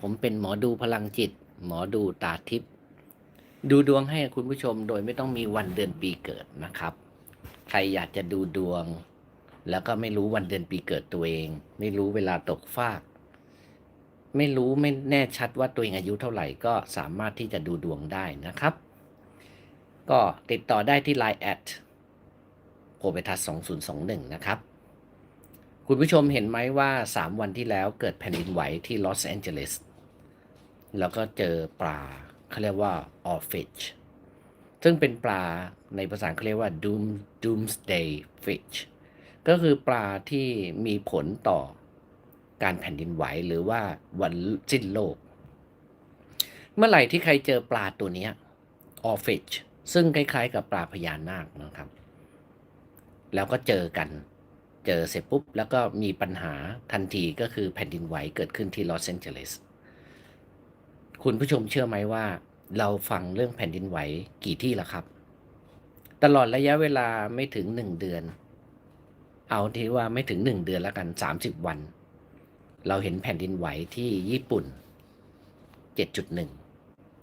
ผมเป็นหมอดูพลังจิต หมอดูตาทิพย์ดูดวงให้คุณผู้ชมโดยไม่ต้องมีวันเดือนปีเกิดนะครับ ใครอยากจะดูดวง แล้วก็ไม่รู้วันเดือนปีเกิดตัวเอง ไม่รู้เวลาตกฟาก ไม่รู้ไม่แน่ชัดว่าตัวเองอายุเท่าไหร่ก็สามารถที่จะดูดวงได้นะครับ ก็ติดต่อได้ที่ Line แอดโพเบทัส2021 นะครับ คุณผู้ชมเห็นไหมว่า 3 วันที่แล้วเกิดแผ่นดินไหวที่ลอสแอนเจลิส แล้วก็เจอปลาเขาเรียกว่า o r fish ซึ่งเป็นปลาในภาษาเขาเรียกว่า doom doomsday fish ก็คือปลาที่มีผลต่อการแผ่นดินไหวหรือว่าวันสิ้นโลก เมื่อไหร่ที่ใครเจอปลาตัวนี้ย o r fish ซึ่งคล้ายๆ กับปลาพญานาคนะครับ แล้วก็เจอกัน เจอเสร็จปุ๊บ แล้วก็มีปัญหาทันทีก็คือแผ่นดินไหวเกิดขึ้นที่ลอสแอนเจลิส คุณผู้ชมเชื่อไหมว่า เราฟังเรื่องแผ่นดินไหวกี่ที่ละครับ ตลอดระยะเวลาไม่ถึงหนึ่งเดือน เอาที่ว่าไม่ถึงหนึ่งเดือนแล้วกัน30วัน เราเห็นแผ่นดินไหวที่ญี่ปุ่น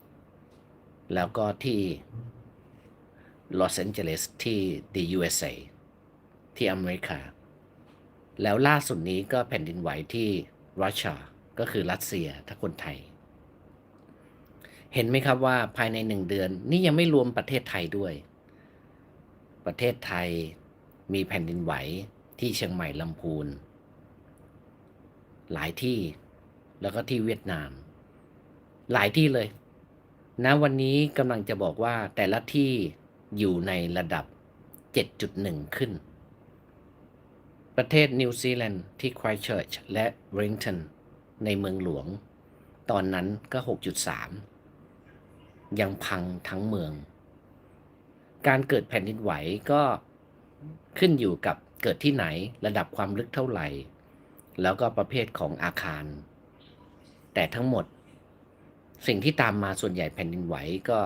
7.1แล้วก็ที่ลอสแอนเจลิสที่ the USA ที่อเมริกา แล้วล่าสุดนี้ก็แผ่นดินไหวที่รัสเซียก็คือรัสเซียถ้าคนไทย เห็นไหมครับว่าภายในหนึ่งเดือน นี่ยังไม่รวมประเทศไทยด้วย ประเทศไทยมีแผ่นดินไหวที่เชียงใหม่ลำพูน หลายที่แล้วก็ที่เวียดนาม หลายที่เลยณวันนี้กำลังจะบอกว่าแต่ละที่อยู่ในระดับ 7.1 ขึ้น ประเทศนิวซีแลนด์ที่ไครเชิร์ชและเวลิงตันในเมืองหลวง ตอนนั้นก็ 6.3 ยังพังทั้งเมือง การเกิดแผ่นดินไหวก็ขึ้นอยู่กับเกิดที่ไหนระดับความลึกเท่าไหร่ แล้วก็ประเภทของอาคาร แต่ทั้งหมด สิ่งที่ตามมาส่วนใหญ่แผ่นดินไหวก็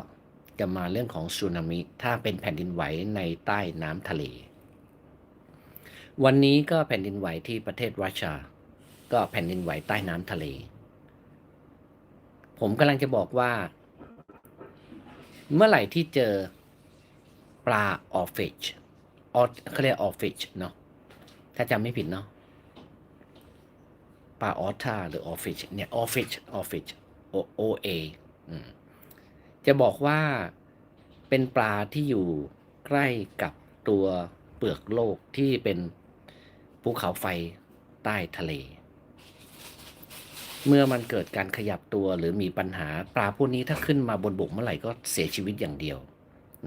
จะมาเรื่องของสึนามิ ถ้าเป็นแผ่นดินไหวในใต้น้ำทะเล วันนี้ก็แผ่นดินไหวที่ประเทศรัสเซียก็แผ่นดินไหวใต้น้ำทะเล ผมกำลังจะบอกว่า เมื่อไหร่ที่เจอปลาออฟฟิชออเขาเรียกออฟฟิชเนาะถ้าจำไม่ผิดเนาะปลาออทาหรือออฟฟิชเนี่ยออฟฟิชออฟฟิชโอโอเอจะบอกว่าเป็นปลาที่อยู่ใกล้กับตัวเปลือกโลกที่เป็นภูเขาไฟใต้ทะเล เมื่อมันเกิดการขยับตัวหรือมีปัญหาปลาพวกนี้ถ้าขึ้นมาบนบกเมื่อไหร่ก็เสียชีวิตอย่างเดียว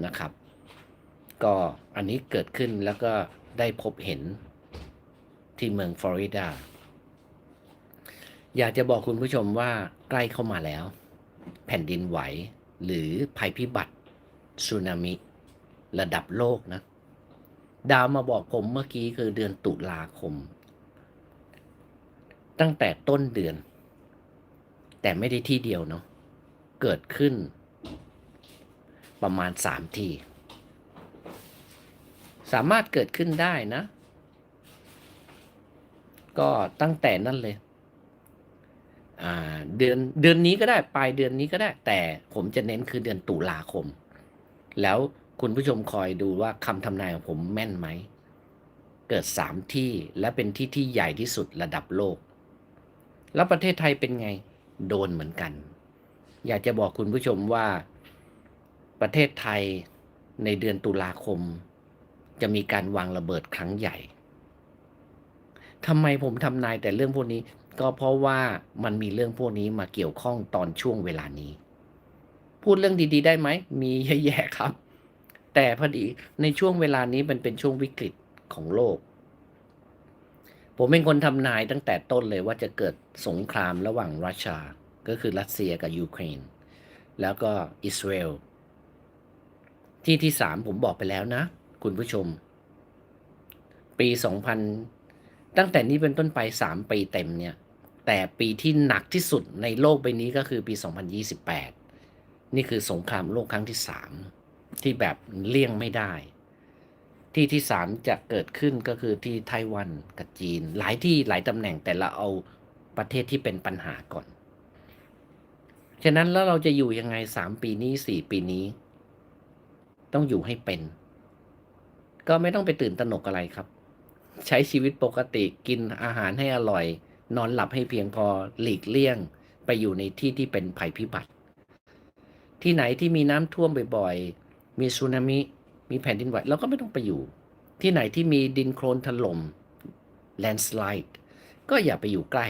นะครับ ก็อันนี้เกิดขึ้นแล้วก็ได้พบเห็นที่เมืองฟลอริดา อยากจะบอกคุณผู้ชมว่าใกล้เข้ามาแล้ว แผ่นดินไหวหรือภัยพิบัติสึนามิ ระดับโลกนะ ดาวมาบอกผมเมื่อกี้คือเดือนตุลาคม ตั้งแต่ต้นเดือน แต่ไม่ได้ที่เดียวเนาะเกิดขึ้น ประมาณสามที่สามารถเกิดขึ้นได้นะ ก็ตั้งแต่นั่นเลยอ่าเดือนเดือนนี้ก็ได้ปลายเดือนนี้ก็ได้ แต่ผมจะเน้นคือเดือนตุลาคม แล้วคุณผู้ชมคอยดูว่าคำทำนายของผมแม่นไหม เกิดสามที่และเป็นที่ที่ใหญ่ที่สุดระดับโลก แล้วประเทศไทยเป็นไง โดนเหมือนกัน อยากจะบอกคุณผู้ชมว่าประเทศไทยในเดือนตุลาคม จะมีการวางระเบิดครั้งใหญ่ทำไมผมทำนายแต่เรื่องพวกนี้ ก็เพราะว่ามันมีเรื่องพวกนี้มาเกี่ยวข้องตอนช่วงเวลานี้ พูดเรื่องดีๆ ได้ไหม มีเยอะแยะครับ แต่พอดีในช่วงเวลานี้มันเป็นช่วงวิกฤตของโลก ผมเป็นคนทำนายตั้งแต่ต้นเลยว่าจะเกิดสงครามระหว่างรัสเซียก็คือรัสเซียกับยูเครนแล้วก็อิสราเอลที่ที่สามผมบอกไปแล้วนะ คุณผู้ชม ปีสองพันตั้งแต่นี้เป็นต้นไปสามปีเต็มเนี่ย แต่ปีที่หนักที่สุดในโลกใบนี้ก็คือปี 2028 นี่คือสงครามโลกครั้งที่สามที่แบบเลี่ยงไม่ได้ ที่ที่สามจะเกิดขึ้นก็คือที่ไต้หวันกับจีน หลายที่หลายตำแหน่งแต่เราเอาประเทศที่เป็นปัญหาก่อน ฉะนั้นแล้วเราจะอยู่ยังไงสามปีนี้สี่ปีนี้ ต้องอยู่ให้เป็น ก็ไม่ต้องไปตื่นตระหนกอะไรครับ ใช้ชีวิตปกติกินอาหารให้อร่อย นอนหลับให้เพียงพอหลีกเลี่ยง ไปอยู่ในที่ที่เป็นภัยพิบัติ ที่ไหนที่มีน้ำท่วมบ่อยๆมีสึนามิ มีแผ่นดินไหวเราก็ไม่ต้องไปอยู่ ที่ไหนที่มีดินโคลนถล่ม landslide ก็อย่าไปอยู่ใกล้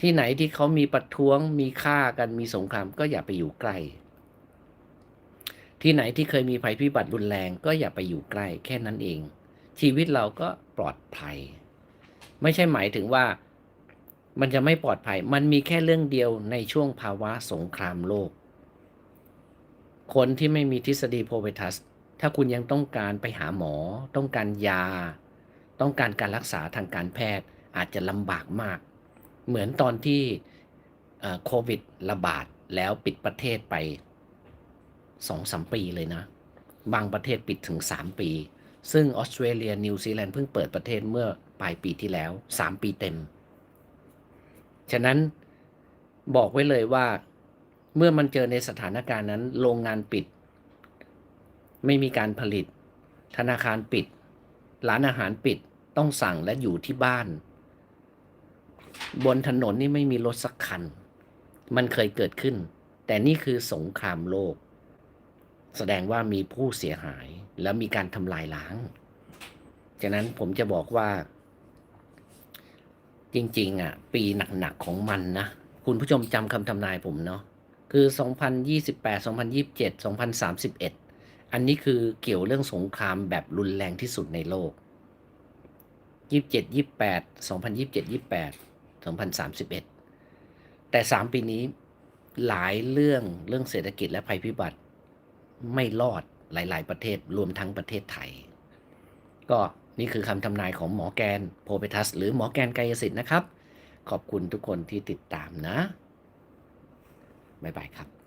ที่ไหนที่เขามีประท้วงมีฆ่ากันมีสงครามก็อย่าไปอยู่ใกล้ ที่ไหนที่เคยมีภัยพิบัติรุนแรงก็อย่าไปอยู่ใกล้ แค่นั้นเอง ชีวิตเราก็ปลอดภัย ไม่ใช่หมายถึงว่ามันจะไม่ปลอดภัย มันมีแค่เรื่องเดียวในช่วงภาวะสงครามโลก คนที่ไม่มีทฤษฎีโพเวทัส ถ้าคุณยังต้องการไปหาหมอ ต้องการยา ต้องการการรักษาทางการแพทย์อาจจะลำบากมาก เหมือนตอนที่โควิดระบาดแล้วปิดประเทศไปสองสามปีเลยนะ บางประเทศปิดถึง 3 ปี ซึ่งออสเตรเลียนิวซีแลนด์เพิ่งเปิดประเทศเมื่อปลายปีที่แล้ว 3 ปีเต็ม ฉะนั้นบอกไว้เลยว่า เมื่อมันเจอในสถานการณ์นั้น โรงงานปิด ไม่มีการผลิต ธนาคารปิด ร้านอาหารปิด ต้องสั่งและอยู่ที่บ้าน บนถนนนี่ไม่มีรถสักคัน มันเคยเกิดขึ้น แต่นี่คือสงครามโลก แสดงว่ามีผู้เสียหายและมีการทำลายล้างฉะนั้นผมจะบอกว่า จริง ๆ อะ ปีหนัก ๆ ของมันนะ คุณผู้ชมจำคำทำนายผมเนาะ คือ 2028 2027 2031 อันนี้คือเกี่ยวเรื่องสงครามแบบรุนแรงที่สุดในโลก 27 28 2027 28 2031 แต่ 3 ปีนี้หลายเรื่องเรื่องเศรษฐกิจและภัยพิบัติไม่รอดหลาย ๆ ประเทศรวมทั้งประเทศไทย ก็นี่คือคำทำนายของหมอแกนโพเปทัส หรือหมอแกนกายสิทธิ์นะครับ ขอบคุณทุกคนที่ติดตามนะ บ๊ายบายครับ